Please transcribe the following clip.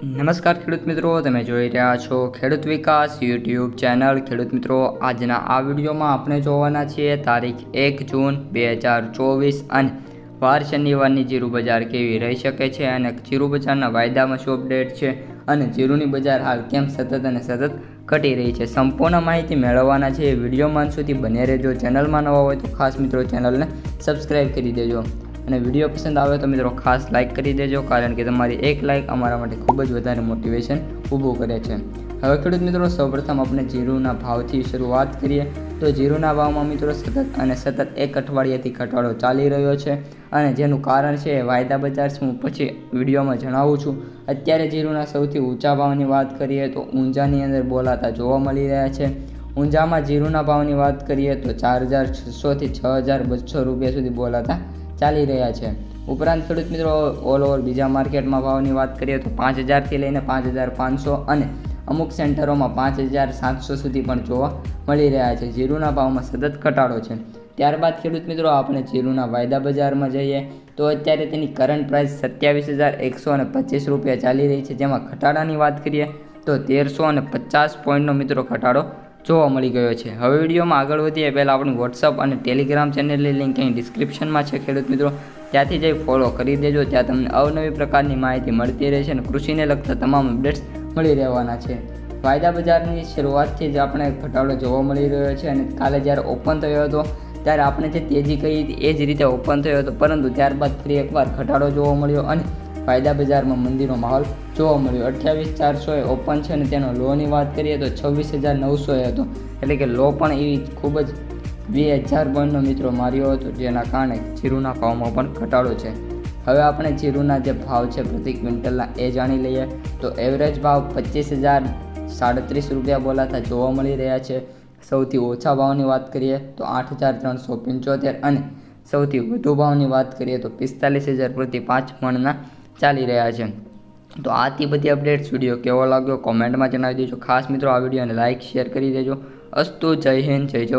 નમસ્કાર ખેડૂત મિત્રો, તમે જોઈ રહ્યા છો ખેડૂત વિકાસ યુટ્યુબ ચેનલ. ખેડૂત મિત્રો, આજના આ વિડીયોમાં આપણે જોવાના છીએ તારીખ એક જૂન બે હજાર ચોવીસ અને વાર શનિવારની જીરું બજાર કેવી રહી શકે છે અને જીરું બજારના વાયદામાં શું અપડેટ છે અને જીરુની બજાર હાલ કેમ સતત અને સતત ઘટી રહી છે સંપૂર્ણ માહિતી મેળવવાના છે. એ વિડીયોમાં સુધી બને રહેજો. ચેનલમાં નવા હોય તો ખાસ મિત્રો ચેનલને સબસ્ક્રાઈબ કરી દેજો. અને વીડિયો પસંદ આવે તો મિત્રો ખાસ લાઇક કરી દેજો, કારણ કે તમારી એક લાઇક અમારા માટે ખૂબ જ વધારે મોટિવેશન ઊભું કરે છે. હવે ખેડૂત મિત્રો, સૌપ્રથમ આપણે જીરુના ભાવથી શરૂઆત કરીએ. તો જીરુના ભાવમાં મિત્રો સતત અને સતત એક અઠવાડિયાથી ઘટાડો ચાલી રહ્યો છે અને જેનું કારણ છે વાયદા બજાર હું પછી વિડીયોમાં જણાવું છું. અત્યારે જીરુના સૌથી ઊંચા ભાવની વાત કરીએ તો ઊંઝાની અંદર બોલાતા જોવા મળી રહ્યા છે. ઊંઝામાં જીરુના ભાવની વાત કરીએ તો ચાર હજાર છસોથી છ હજાર બસો રૂપિયા સુધી બોલાતા ચાલી રહ્યા છે. ઉપરાંત ખેડૂત મિત્રો ઓલ ઓવર બીજા માર્કેટમાં ભાવની વાત કરીએ તો પાંચ હજારથી લઈને પાંચ હજાર પાંચસો અને અમુક સેન્ટરોમાં પાંચ હજાર સાતસો સુધી પણ જોવા મળી રહ્યા છે. જીરુના ભાવમાં સતત ઘટાડો છે. ત્યારબાદ ખેડૂત મિત્રો, આપણે જીરુના વાયદા બજારમાં જઈએ તો અત્યારે તેની કરંટ પ્રાઇસ સત્યાવીસ હજાર એકસો અને પચીસ રૂપિયા ચાલી રહી છે. જેમાં ઘટાડાની વાત કરીએ તો તેરસો અને પચાસ પોઈન્ટનો મિત્રો ઘટાડો જોવા મળી ગયો છે. હવે વિડીયોમાં આગળ વધીએ. પહેલાં આપણી વોટ્સઅપ અને ટેલિગ્રામ ચેનલની લિંક અહીં ડિસ્ક્રિપ્શનમાં છે, ખેડૂત મિત્રો. ત્યાંથી જઈ ફોલો કરી દેજો. ત્યાં તમને અવનવી પ્રકારની માહિતી મળતી રહેશે અને કૃષિને લગતા તમામ અપડેટ્સ મળી રહેવાના છે. વાયદા બજારની શરૂઆતથી જ આપણે ઘટાડો જોવા મળી રહ્યો છે અને કાલે જ્યારે ઓપન થયો હતો, ત્યારે આપણે જે તેજી કહી એ જ રીતે ઓપન થયો હતો. પરંતુ ત્યારબાદ ફરી એકવાર ઘટાડો જોવા મળ્યો અને વાયદા બજારમાં મંદીનો માહોલ જોવા મળ્યો. અઠ્યાવીસ ચારસોએ ઓપન છે અને તેનો લોની વાત કરીએ તો છવ્વીસ હજાર નવસોએ હતો. એટલે કે લો પણ એવી ખૂબ જ બે હજાર પોઈન્ટનો મિત્રો માર્યો હતો, જેના કારણે જીરુના ભાવમાં પણ ઘટાડો છે. હવે આપણે જીરુના જે ભાવ છે પ્રતિ ક્વિન્ટલના એ જાણી લઈએ. તો એવરેજ ભાવ પચીસ હજાર સાડત્રીસ રૂપિયા બોલાતા જોવા મળી રહ્યા છે. સૌથી ઓછા ભાવની વાત કરીએ તો આઠ હજાર ત્રણસો પંચોતેર અને સૌથી વધુ ભાવની વાત કરીએ તો પિસ્તાલીસ હજાર પ્રતિ પાંચ મણના ચાલી રહ્યા છે. તો આથી બધી અપડેટ્સ વીડિયો કેવો લાગ્યો? કોમેન્ટમાં જણાવી દેજો. ખાસ મિત્રો, આ વિડીયોને લાઇક શેર કરી દેજો. અસ્તુ, જય હિન્દ, જય જવાન.